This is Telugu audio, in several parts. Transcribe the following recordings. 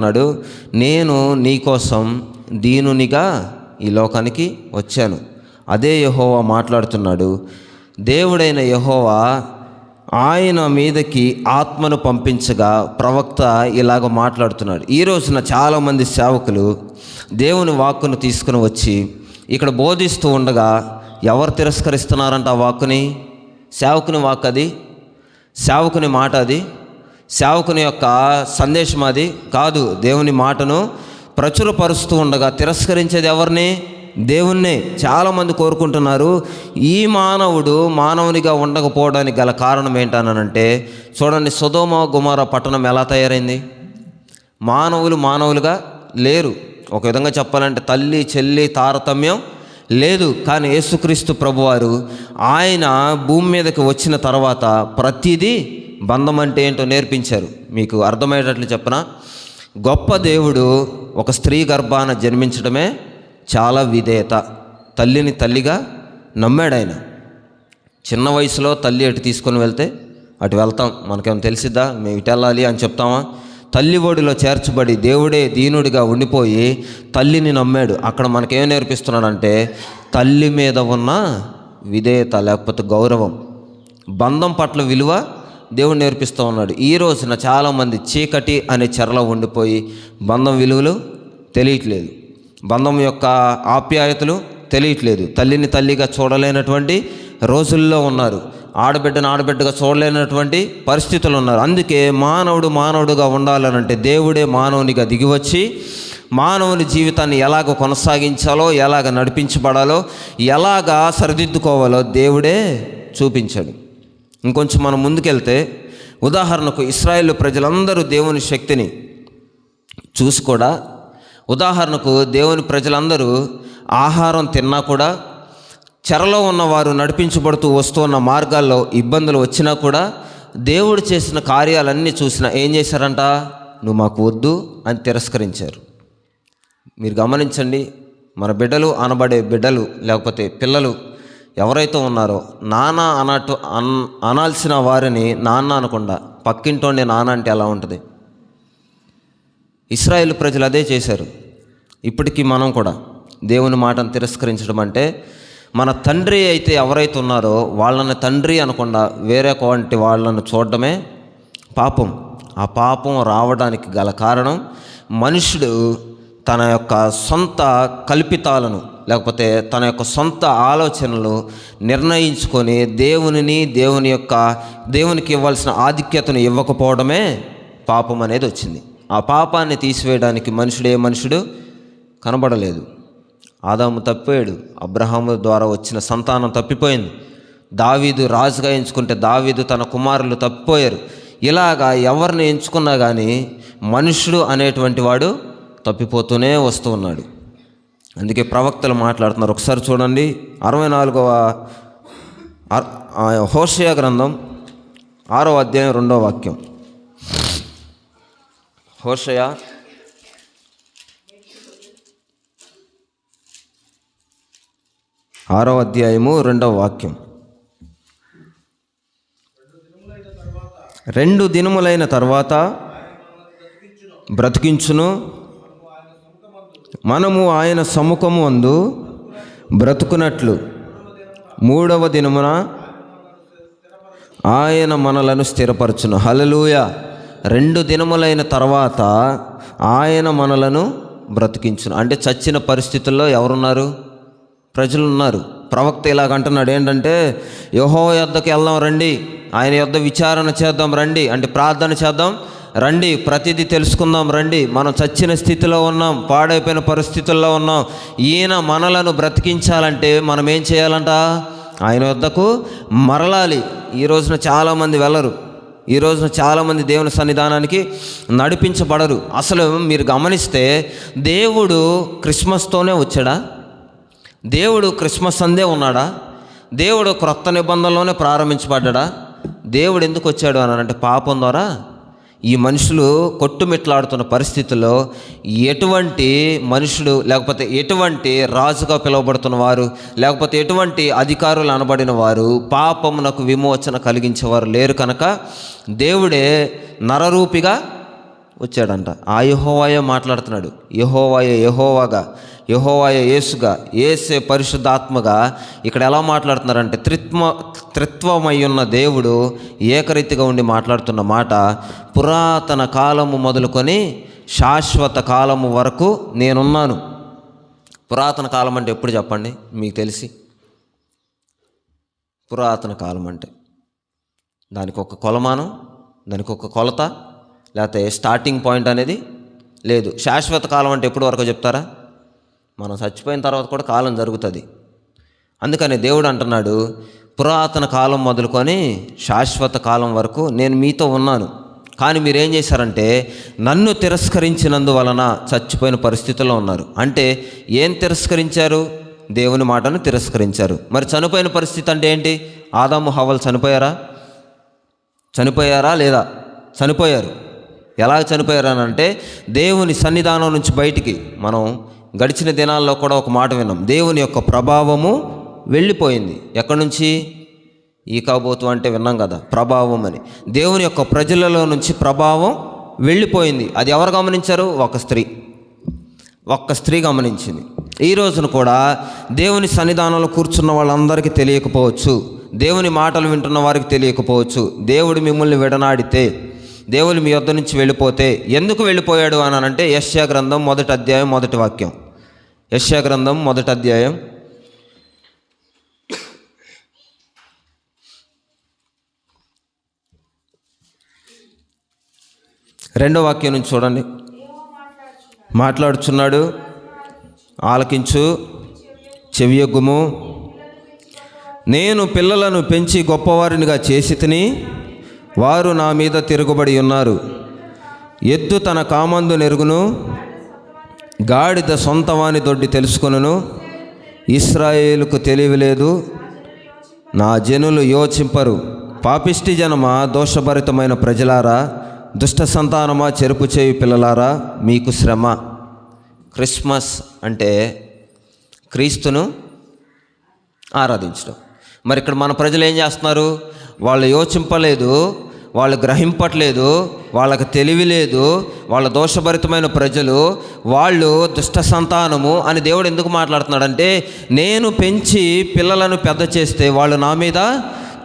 అన్నాడు నేను నీకోసం దీనునిగా ఈ లోకానికి వచ్చాను. అదే యహోవా మాట్లాడుతున్నాడు దేవుడైన యహోవా ఆయన మీదకి ఆత్మను పంపించగా ప్రవక్త ఇలాగ మాట్లాడుతున్నాడు. ఈ రోజున చాలామంది సేవకులు దేవుని వాక్కును తీసుకుని వచ్చి ఇక్కడ బోధిస్తూ ఉండగా ఎవరు తిరస్కరిస్తున్నారంట ఆ వాక్కుని? సేవకుని వాక్ అది? సేవకుని మాట అది? సేవకుని యొక్క సందేశం అది కాదు. దేవుని మాటను ప్రచురపరుస్తూ ఉండగా తిరస్కరించేది ఎవరిని? దేవుణ్ణి. చాలామంది కోరుకుంటున్నారు ఈ మానవుడు మానవునిగా ఉండకపోవడానికి గల కారణం ఏంటనంటే చూడండి సుధోమ గుమార పట్టణం ఎలా తయారైంది? మానవులు మానవులుగా లేరు. ఒక విధంగా చెప్పాలంటే తల్లి చెల్లి తారతమ్యం లేదు. కానీ యేసుక్రీస్తు ప్రభువారు ఆయన భూమి మీదకి వచ్చిన తర్వాత ప్రతిదీ బంధం అంటే ఏంటో నేర్పించారు. మీకు అర్థమయ్యేటట్లు చెప్పనా? గొప్ప దేవుడు ఒక స్త్రీ గర్భాన జన్మించడమే చాలా విధేయత. తల్లిని తల్లిగా నమ్మాడు ఆయన. చిన్న వయసులో తల్లి అటు తీసుకొని వెళ్తే అటు వెళ్తాం. మనకేమైనా తెలిసిద్దా? మేము ఇటు వెళ్ళాలి అని చెప్తామా? తల్లి ఒడిలో చేర్చబడి దేవుడే దీనుడిగా ఉండిపోయి తల్లిని నమ్మాడు. అక్కడ మనకేం నేర్పిస్తున్నాడంటే తల్లి మీద ఉన్న విధేయత లేకపోతే గౌరవం. బంధం పట్ల విలువ దేవుడు నేర్పిస్తూ ఉన్నాడు. ఈ రోజున చాలామంది చీకటి అనే చెరలో ఉండిపోయి బంధం విలువలు తెలియట్లేదు. బంధం యొక్క ఆప్యాయతలు తెలియట్లేదు. తల్లిని తల్లిగా చూడలేనటువంటి రోజుల్లో ఉన్నారు. ఆడబిడ్డను ఆడబిడ్డగా చూడలేనటువంటి పరిస్థితులు ఉన్నారు. అందుకే మానవుడు మానవుడుగా ఉండాలనంటే దేవుడే మానవునిగా దిగివచ్చి మానవుని జీవితాన్ని ఎలాగ కొనసాగించాలో ఎలాగ నడిపించబడాలో ఎలాగ సరిదిద్దుకోవాలో దేవుడే చూపించాడు. ఇంకొంచెం మనం ముందుకెళ్తే ఉదాహరణకు ఇస్రాయేల్ ప్రజలందరూ దేవుని శక్తిని చూసి కూడా ఉదాహరణకు దేవుని ప్రజలందరూ ఆహారం తిన్నా కూడా చెరలో ఉన్నవారు నడిపించబడుతూ వస్తున్న మార్గాల్లో ఇబ్బందులు వచ్చినా కూడా దేవుడు చేసిన కార్యాలన్నీ చూసిన ఏం చేశారంట? నువ్వు మాకు వద్దు అని తిరస్కరించారు. మీరు గమనించండి మన బిడ్డలు అనబడే బిడ్డలు లేకపోతే పిల్లలు ఎవరైతే ఉన్నారో నాన్న అన్నట్టు అన్ అనాల్సిన వారిని నాన్న అనకుండా పక్కింటోండి నాన్న అంటే ఎలా ఉంటుంది? ఇస్రాయేల్ ప్రజలు అదే చేశారు. ఇప్పటికీ మనం కూడా దేవుని మాటను తిరస్కరించడం అంటే మన తండ్రి అయితే ఎవరైతే ఉన్నారో వాళ్ళని తండ్రి అనకుండా వేరే వంటి వాళ్ళను చూడడమే పాపం. ఆ పాపం రావడానికి గల కారణం మనుషుడు తన యొక్క సొంత కల్పితాలను లేకపోతే తన యొక్క సొంత ఆలోచనలు నిర్ణయించుకొని దేవునిని దేవుని యొక్క దేవునికి ఇవ్వాల్సిన ఆధిక్యతను ఇవ్వకపోవడమే పాపం అనేది వచ్చింది. ఆ పాపాన్ని తీసివేయడానికి మనుషుడే మనుషుడు కనబడలేదు. ఆదాము తప్పిపోయాడు. అబ్రహాము ద్వారా వచ్చిన సంతానం తప్పిపోయింది. దావీదు రాజుగా ఎంచుకుంటే దావీదు తన కుమారులు తప్పిపోయారు. ఇలాగా ఎవరిని ఎంచుకున్నా కానీ మనుషుడు అనేటువంటి వాడు తప్పిపోతూనే వస్తూ ఉన్నాడు. అందుకే ప్రవక్తలు మాట్లాడుతున్నారు. ఒకసారి చూడండి. అరవై నాలుగవ హోషయ గ్రంథం ఆరో అధ్యాయం రెండో వాక్యం. హోషయ. ఆరో అధ్యాయము రెండవ వాక్యం. రెండు దినములైన తర్వాత బ్రతికించును. మనము ఆయన సముఖము అందు బ్రతుకునట్లు. మూడవ దినమున ఆయన మనలను స్థిరపరచును. హలలుయ రెండు దినములైన తర్వాత ఆయన మనలను బ్రతికించును. అంటే చచ్చిన పరిస్థితుల్లో ఎవరున్నారు? ప్రజలు ఉన్నారు ప్రవక్త ఇలాగ అంటున్నాడు. ఏంటంటే యహో యొద్దకు వెళ్దాం రండి. ఆయన యొద్ద విచారణ చేద్దాం రండి. అంటే ప్రార్థన చేద్దాం. రండి ప్రతిదీ తెలుసుకుందాం రండి. మనం చచ్చిన స్థితిలో ఉన్నాం పాడైపోయిన పరిస్థితుల్లో ఉన్నాం. ఈయన మనలను బ్రతికించాలంటే మనం ఏం చేయాలంట? ఆయన వద్దకు మరలాలి. ఈ రోజున చాలామంది వెళ్ళరు. ఈ రోజున చాలామంది దేవుని సన్నిధానానికి నడిపించబడరు. అసలు మీరు గమనిస్తే దేవుడు క్రిస్మస్తోనే వచ్చాడా? దేవుడు క్రిస్మస్ అందే ఉన్నాడా? దేవుడు క్రొత్త నిబంధనలోనే ప్రారంభించబడ్డా దేవుడు ఎందుకు వచ్చాడు అని అంటే పాపం ద్వారా ఈ మనుషులు కొట్టుమిట్లాడుతున్న పరిస్థితుల్లో ఎటువంటి మనుషుడు లేకపోతే ఎటువంటి రాజుగా పిలువబడుతున్న వారు లేకపోతే ఎటువంటి అధికారులు అనబడిన వారు పాపమునకు విమోచన కలిగించేవారు లేరు కనుక దేవుడే నరరూపిగా వచ్చాడంట. ఆ యహోవాయే మాట్లాడుతున్నాడు. యహోవాయే యహోవాగా యహోవాయే యేసుగా ఏసే పరిశుద్ధాత్మగా ఇక్కడ ఎలా మాట్లాడుతున్నారంటే త్రిత్వ త్రిత్వమై ఉన్న దేవుడు ఏకరీతిగా ఉండి మాట్లాడుతున్న మాట పురాతన కాలము మొదలుకొని శాశ్వత కాలము వరకు నేనున్నాను. పురాతన కాలం అంటే ఎప్పుడు చెప్పండి? మీకు తెలిసి. పురాతన కాలం అంటే దానికి ఒక కొలమానం దానికి ఒక కొలత లేకపోతే స్టార్టింగ్ పాయింట్ అనేది లేదు. శాశ్వత కాలం అంటే ఎప్పుడు వరకు చెప్తారా? మనం చచ్చిపోయిన తర్వాత కూడా కాలం జరుగుతుంది. అందుకని దేవుడు అంటున్నాడు పురాతన కాలం మొదలుకొని శాశ్వత కాలం వరకు నేను మీతో ఉన్నాను. కానీ మీరేం చేశారంటే నన్ను తిరస్కరించినందువలన చచ్చిపోయిన పరిస్థితుల్లో ఉన్నారు. అంటే ఏం తిరస్కరించారు? దేవుని మాటను తిరస్కరించారు. మరి చనిపోయిన పరిస్థితి అంటే ఏంటి? ఆదాము హవల్ చనిపోయారా? చనిపోయారా లేదా? చనిపోయారు. ఎలా చనిపోయారు అంటే దేవుని సన్నిధానం నుంచి బయటికి మనం గడిచిన దినాల్లో కూడా ఒక మాట విన్నాం. దేవుని యొక్క ప్రభావము వెళ్ళిపోయింది. ఎక్కడి నుంచి? ఈ కాబోతు అంటే విన్నాం కదా ప్రభావం అని. దేవుని యొక్క ప్రజలలో నుంచి ప్రభావం వెళ్ళిపోయింది. అది ఎవరు గమనించారు? ఒక స్త్రీ. ఒక్క స్త్రీ గమనించింది. ఈ రోజున కూడా దేవుని సన్నిధానంలో కూర్చున్న వాళ్ళందరికీ తెలియకపోవచ్చు. దేవుని మాటలు వింటున్న వారికి తెలియకపోవచ్చు. దేవుడు మిమ్మల్ని విడనాడితే దేవుడు మీ యొద్ద నుంచి వెళ్ళిపోతే ఎందుకు వెళ్ళిపోయాడు అని అంటే యశ్యా గ్రంథం మొదటి అధ్యాయం మొదటి వాక్యం. యశ్యా గ్రంథం మొదటి అధ్యాయం. రెండో వాక్యం నుంచి చూడండి. మాట్లాడుచున్నాడు ఆలకించు చెవియొగ్గుము. నేను పిల్లలను పెంచి గొప్పవారినిగా చేసి తిని వారు నా మీద తిరుగుబడి ఉన్నారు. ఎద్దు తన కామందు నెరుగును గాడిద సొంతవాని దొడ్డి తెలుసుకును ఇస్రాయేలుకు తెలియలేదు నా జనులు యోచింపరు. పాపిష్టి జనమా దోషభరితమైన ప్రజలారా దుష్ట సంతానమా చెరుపు చేయి పిల్లలారా మీకు శ్రమ. క్రిస్మస్ అంటే క్రీస్తును ఆరాధించడం. మరి ఇక్కడ మన ప్రజలు ఏం చేస్తున్నారు? వాళ్ళు యోచింపలేదు వాళ్ళు గ్రహింపట్లేదు వాళ్ళకి తెలివి లేదు వాళ్ళ దోషభరితమైన ప్రజలు వాళ్ళు దుష్ట సంతానము అని దేవుడు ఎందుకు మాట్లాడుతున్నాడంటే నేను పెంచి పిల్లలను పెద్ద చేస్తే వాళ్ళు నా మీద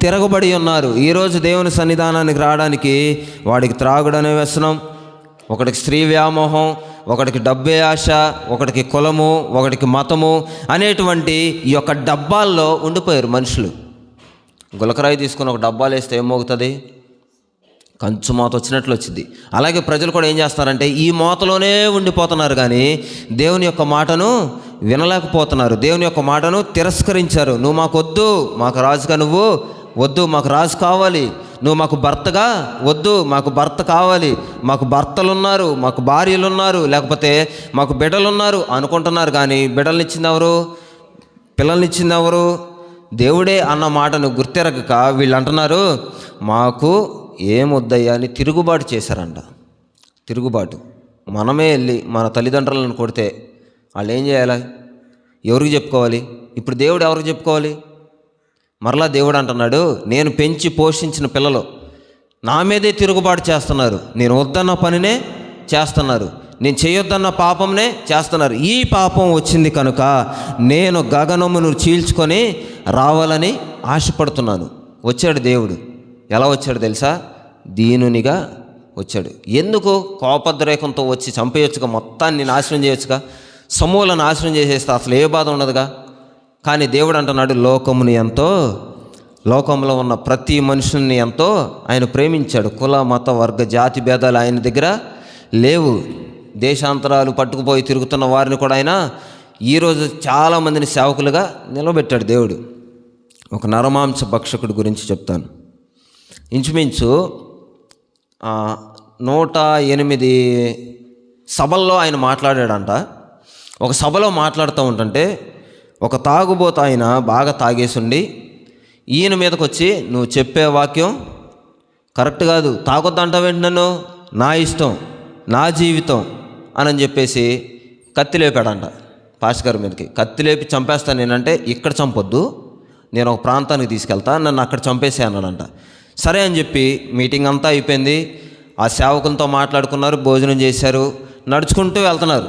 తిరగబడి ఉన్నారు. ఈరోజు దేవుని సన్నిధానానికి రావడానికి వాడికి త్రాగుడనే వ్యసనం ఒకడికి స్త్రీ వ్యామోహం ఒకడికి డబ్బే ఆశ ఒకడికి కులము ఒకడికి మతము అనేటువంటి ఈ యొక్క డబ్బాల్లో ఉండిపోయారు మనుషులు. గులకరాయి తీసుకుని ఒక డబ్బాలు వేస్తే ఏమవుతుంది కంచు మోత వచ్చినట్లు వచ్చింది. అలాగే ప్రజలు కూడా ఏం చేస్తారంటే ఈ మోతలోనే ఉండిపోతున్నారు కానీ దేవుని యొక్క మాటను వినలేకపోతున్నారు. దేవుని యొక్క మాటను తిరస్కరించారు. నువ్వు మాకు వద్దు మాకు రాజుగా నువ్వు వద్దు మాకు రాజు కావాలి. నువ్వు మాకు భర్తగా వద్దు మాకు భర్త కావాలి. మాకు భర్తలు ఉన్నారు మాకు భార్యలు ఉన్నారు లేకపోతే మాకు బిడ్డలు ఉన్నారు అనుకుంటున్నారు కానీ బిడ్డలనిచ్చింది ఎవరు? పిల్లల్నిచ్చింది ఎవరు? దేవుడే అన్న మాటను గుర్తెరగక వీళ్ళు అంటున్నారు మాకు ఏమొద్దయ్యా అని తిరుగుబాటు చేశారంట. తిరుగుబాటు. మనమే వెళ్ళి మన తల్లిదండ్రులను కొడితే వాళ్ళు ఏం చేయాలి? ఎవరికి చెప్పుకోవాలి? ఇప్పుడు దేవుడు ఎవరికి చెప్పుకోవాలి? మరలా దేవుడు అంటున్నాడు నేను పెంచి పోషించిన పిల్లలు నా మీదే తిరుగుబాటు చేస్తున్నారు. నేను వద్దన్న పనినే చేస్తున్నారు. నేను చేయొద్దన్న పాపంనే చేస్తున్నారు. ఈ పాపం వచ్చింది కనుక నేను గగనమును చీల్చుకొని రావాలని ఆశపడుతున్నాను. వచ్చాడు దేవుడు. ఎలా వచ్చాడు తెలుసా? దీనునిగా వచ్చాడు. ఎందుకు? కోపద్రేకంతో వచ్చి చంపేయొచ్చుగా? మొత్తాన్ని నాశనం చేయొచ్చుగా? సమూలను నాశనం చేసేస్తే అసలు ఏ బాధ ఉండదుగా? కానీ దేవుడు అంటున్నాడు లోకముని ఎంతో లోకంలో ఉన్న ప్రతి మనుషుల్ని ఎంతో ఆయన ప్రేమించాడు. కుల మత వర్గ జాతి భేదాలు ఆయన దగ్గర లేవు. దేశాంతరాలు పట్టుకుపోయి తిరుగుతున్న వారిని కూడా ఆయన ఈరోజు చాలామందిని సేవకులుగా నిలబెట్టాడు దేవుడు. ఒక నరమాంస భక్షకుడి గురించి చెప్తాను. ఇంచుమించు నూట ఎనిమిది సభల్లో ఆయన మాట్లాడాడంట. ఒక సభలో మాట్లాడుతూ ఉంటుంటే ఒక తాగుబోత ఆయన బాగా తాగేసుండి ఈయన మీదకి వచ్చి నువ్వు చెప్పే వాక్యం కరెక్ట్ కాదు. తాగొద్దంటావేంటి నన్ను? నా ఇష్టం నా జీవితం అని చెప్పేసి కత్తి లేపాడంట పాస్కర్ మీదకి కత్తి లేపి చంపేస్తాను నేనంటే ఇక్కడ చంపొద్దు నేను ఒక ప్రాంతానికి తీసుకెళ్తా నన్ను అక్కడ చంపేసే అన్నాడంట. సరే అని చెప్పి మీటింగ్ అంతా అయిపోయింది. ఆ సేవకులతో మాట్లాడుకున్నారు భోజనం చేశారు నడుచుకుంటూ వెళ్తున్నారు.